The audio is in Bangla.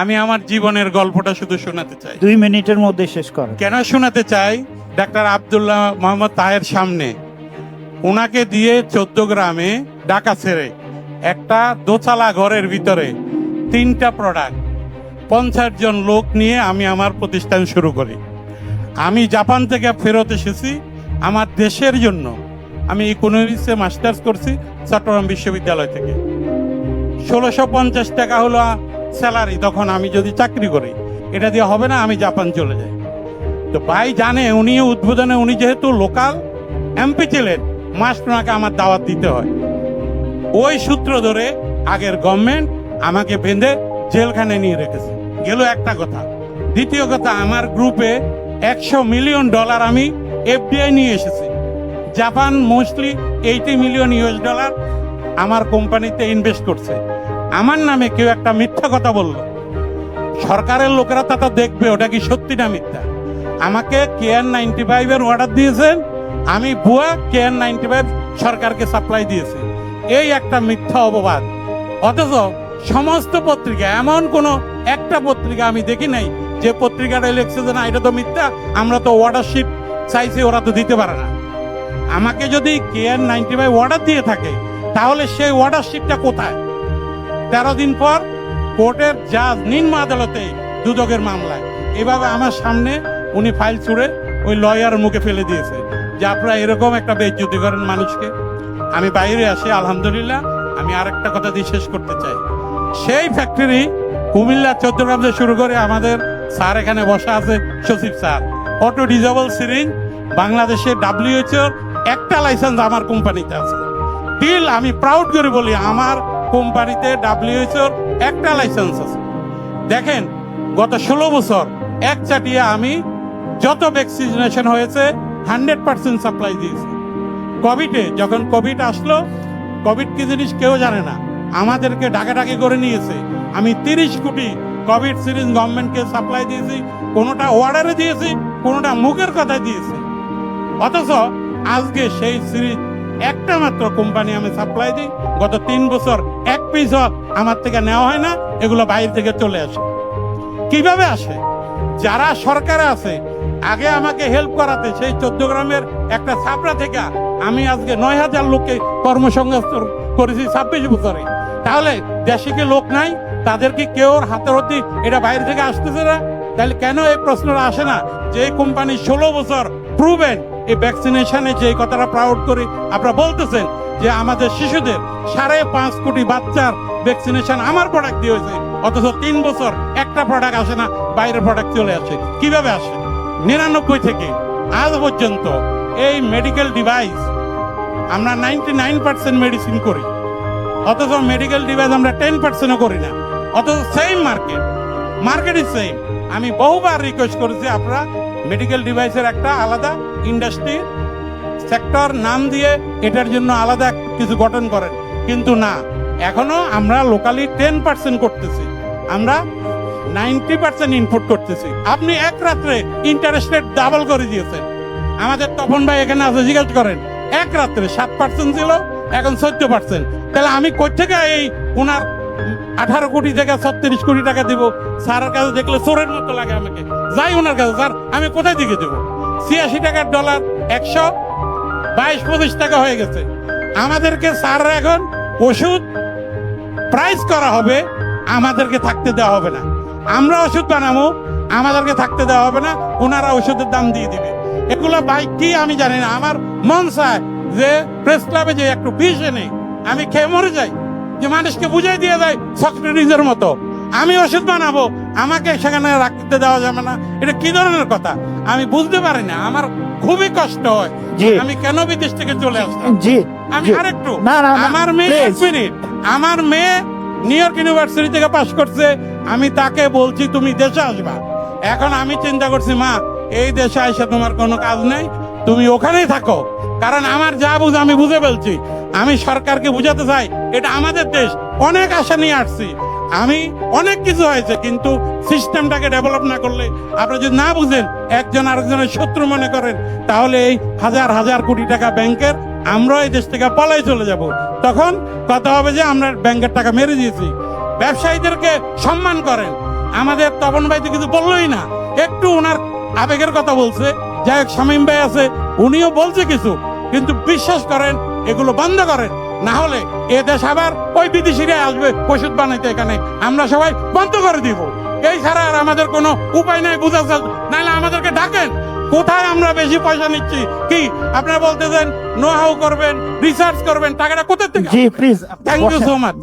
আমি আমার জীবনের গল্পটা শুধু শোনাতে চাই। দুই মিনিটের মধ্যে শেষ কর। কেন শোনাতে চাই? ডাক্তার আবদুল্লাহ মোহাম্মদ তাহের সামনে। ওনাকে দিয়ে চোদ্দ গ্রামে ডাকা ছেড়ে একটা দোচালা ঘরের ভিতরে তিনটা প্রোডাক্ট পঞ্চাশ জন লোক নিয়ে আমি আমার প্রতিষ্ঠান শুরু করি। আমি জাপান থেকে ফেরত এসেছি। আমার দেশের জন্য আমি ইকোনমিক্সে মাস্টার্স করছি চট্টগ্রাম বিশ্ববিদ্যালয় থেকে। ষোলোশো পঞ্চাশ টাকা হলো স্যালারি, তখন আমি যদি চাকরি করি, এটা দিয়ে হবে না আমি জাপান চলে যাই। তো ভাই জানে, উনি উদ্বোধনে উনি যেহেতু লোকাল, এমপি ছিলেন, মাস্ট ওনাকে আমার দাওয়াত দিতে হয়। ওই সূত্র ধরে আগের গভর্নমেন্ট আমাকে বেঁধে জেলখানে নিয়ে রেখেছে। গেল একটা কথা। দ্বিতীয় কথা, আমার গ্রুপে একশো মিলিয়ন ডলার আমি এফডিআই নিয়ে এসেছি। Japan mostly eighty million US dollar আমার কোম্পানিতে ইনভেস্ট করছে। আমার নামে কেউ একটা মিথ্যা কথা বলল। সরকারের লোকেরা তা দেখবে, ওটা কি সত্যি না মিথ্যা? আমাকে কে কেয়ার নাইনটি ফাইভের অর্ডার দিয়েছেন, আমি ভুয়া কেয়ার নাইনটি ফাইভ সরকারকে সাপ্লাই দিয়েছি। এই একটা মিথ্যা অপবাদ। অথচ সমস্ত পত্রিকা, এমন কোনো একটা পত্রিকা আমি দেখি নাই, যে পত্রিকাটা লিখছে যে না, এটা তো মিথ্যা, আমরা তো অর্ডারশিপ চাইছি, ওরা তো দিতে পারে না। আমাকে যদি কেয়ার নাইনটি ফাইভ অর্ডার দিয়ে থাকে, তাহলে সেই অর্ডারশিপটা কোথায়? তেরো দিন পর কোর্টের জাজ নিম্ন আদালতে দুদকের মামলায়। এভাবে আমার সামনে উনি ফাইল ছুড়ে ওই লয়ার মুখে ফেলে দিয়েছে। যে আপনারা এরকম একটা বেজ্জতি করেন মানুষকে। আমি বাইরে আসি, আলহামদুলিল্লাহ। আমি আরেকটা কথা দিয়ে শেষ করতে চাই। সেই ফ্যাক্টরি কুমিল্লা চৌদ্দগ্রাম থেকে শুরু করে আমাদের স্যার এখানে বসা আছে সচিব স্যার। অটো ডিজেবল সিরিঞ্জ, বাংলাদেশে ডাব্লিউএইচওর একটা লাইসেন্স আমার কোম্পানিতে আছে। ডিল আমি প্রাউড করে বলি, আমার কোম্পানিতে ডাব্লিউএইচওর একটা লাইসেন্স আছে। দেখেন, গত ষোলো বছর এক চাটিয়ে আমি যত ভ্যাকসিনেশন হয়েছে হান্ড্রেড পার্সেন্ট সাপ্লাই দিয়েছি। কোভিডে যখন কোভিড আসলো কোভিড কি জিনিস কেউ জানে না। আমাদেরকে ডাকাডাকি করে নিয়েছে। আমি তিরিশ কোটি কোভিড সিরিজ গভর্নমেন্টকে সাপ্লাই দিয়েছি, কোনোটা অর্ডারে দিয়েছি, কোনোটা মুখের কথায় দিয়েছি। অথচ আজকে সেই সিরিজ একটা মাত্র কোম্পানি আমি সাপ্লাই দিই। গত তিন বছর এক পিস আমার থেকে নেওয়া হয় না, এগুলো বাইরে থেকে চলে আসে। কীভাবে আসে? যারা সরকারে আছে, আগে আমাকে হেল্প করাতে সেই চোদ্দ গ্রামের একটা ছাপড়া থেকে আমি আজকে নয় হাজার লোককে কর্মসংস্থান করেছি ছাব্বিশ বছরে। তাহলে দেশে কি লোক নাই? তাদের কি কেউ হাতের অতি এটা বাইরে থেকে আসতেছে না? তাহলে কেন এই প্রশ্নটা আসে না যে কোম্পানি ষোলো বছর প্রুভেন এই ভ্যাকসিনেশনে যে কথাটা প্রাউড করে, আপনারা বলতেছেন যে আমাদের শিশুদের সাড়ে পাঁচ কোটি বাচ্চার ভ্যাকসিনেশন আমার প্রোডাক্ট দিয়ে হয়েছে, অথচ তিন বছর একটা প্রোডাক্ট আসে না, বাইরের প্রোডাক্ট চলে আসে। কীভাবে আসে? নিরানব্বই থেকে আজ পর্যন্ত এই মেডিকেল ডিভাইস আমরা নাইনটি নাইন পার্সেন্ট মেডিসিন করি, অথচ মেডিকেল ডিভাইস আমরা টেন পার্সেন্টও করি না, অথচ same market market is same আমি বহুবার রিকোয়েস্ট করেছি আপনারা মেডিকেল ডিভাইসের একটা আলাদা ইন্ডাস্ট্রি সেক্টর নাম দিয়ে এটার জন্য আলাদা কিছু গঠন করেন। কিন্তু না, এখনও আমরা লোকালি টেন পার্সেন্ট করতেছি। আমরা নাইনটি পার্সেন্ট ইনপুট করতেছি। আপনি এক রাত্রে ইন্টারেস্ট রেট ডাবল করে দিয়েছেন। আমাদের তপন ভাই এখানে আছে, জিজ্ঞেস করেন, এক রাত্রে সাত পার্সেন্ট ছিল, এখন চোদ্দ পার্সেন্ট তাহলে আমি কই থেকে এই ওনার আঠারো কোটি থেকে ছত্রিশ কোটি টাকা দিব? স্যারের কাছে দেখলে চোরের মতো লাগে আমাকে। যাই ওনার কাছে স্যার, আমি কোথায় দিকে দেবো? ছিয়াশি টাকার ডলার একশো, বাইশ, পঁচিশ টাকা হয়ে গেছে। আমাদেরকে স্যাররা এখন ওষুধ প্রাইস করা হবে, আমাদেরকে থাকতে দেওয়া হবে না। আমরা ওষুধ বানাবো, আমাদেরকে থাকতে দেওয়া হবে না, ওনারা ওষুধের দাম দিয়ে দিবে। এগুলো ভাই, কি আমি জানি না। আমার মন চায় যে প্রেস ক্লাবে যে একটু বিষ এনে আমি খেয়ে মরে যাই, যে মানুষকে বুঝাই দিয়ে দেয় সক্রেটিসের মতো। আমি ওষুধ বানাবো আমাকে সেখানে রাখতে দেওয়া যাবে না। এটা কি ধরনের কথা? আমি বুঝতে পারি না। আমার খুবই কষ্ট হয়। আমি কেন বিদেশ থেকে চলে আসলাম? জি আমি আরেকটু। না, না, না, আমার মেয়ে এক মিনিট আমার মেয়ে নিউ ইয়র্ক ইউনিভার্সিটি থেকে পাশ করছে। আমি তাকে বলছি তুমি দেশে আসবা। এখন আমি চিন্তা করছি মা এই দেশে আইসা তোমার কোনো কাজ নেই। তুমি ওখানেই থাকো। কারণ আমার যা বুঝ আমি বুঝে ফেলছি। আমি সরকারকে বুঝাতে চাই। এটা আমাদের দেশ। অনেক আশা নিয়ে আসছি। আমি অনেক কিছু হয়েছে, কিন্তু সিস্টেমটাকে ডেভেলপ না করলে আপনি যদি না বুঝেন, একজন আরেকজনের শত্রু মনে করেন, তাহলে এই হাজার হাজার কোটি টাকা ব্যাংকের আমরা এই দেশ থেকে পলাই চলে যাব। তখন কথা হবে যে আমরা ব্যাংকের টাকা মেরে দিয়েছি। ব্যবসায়ীদেরকে সম্মান করেন। আমাদের তপন ভাই তো কিছু বললোই না। একটু ওনার আবেগের কথা বলছে। যাই হোক, শামীম ভাই আছে, উনিও বলছে কিছু। কিন্তু বিশ্বাস করেন, এগুলো বন্ধ করেন। না হলে এ দেশ আবার ওই বিদেশিরা আসবে ওষুধ বানাইতে এখানে। আমরা সবাই বন্ধ করে দিব। এই ছাড়া আর আমাদের কোনো উপায় নাই বুঝা নাহলে আমাদেরকে ডাকেন। কোথায় আমরা বেশি পয়সা নিচ্ছি? কি? আপনারা বলতেছেন নো হাউ করবেন রিসার্চ করবেন টাকাটা কোথা থেকে জি please thank you so much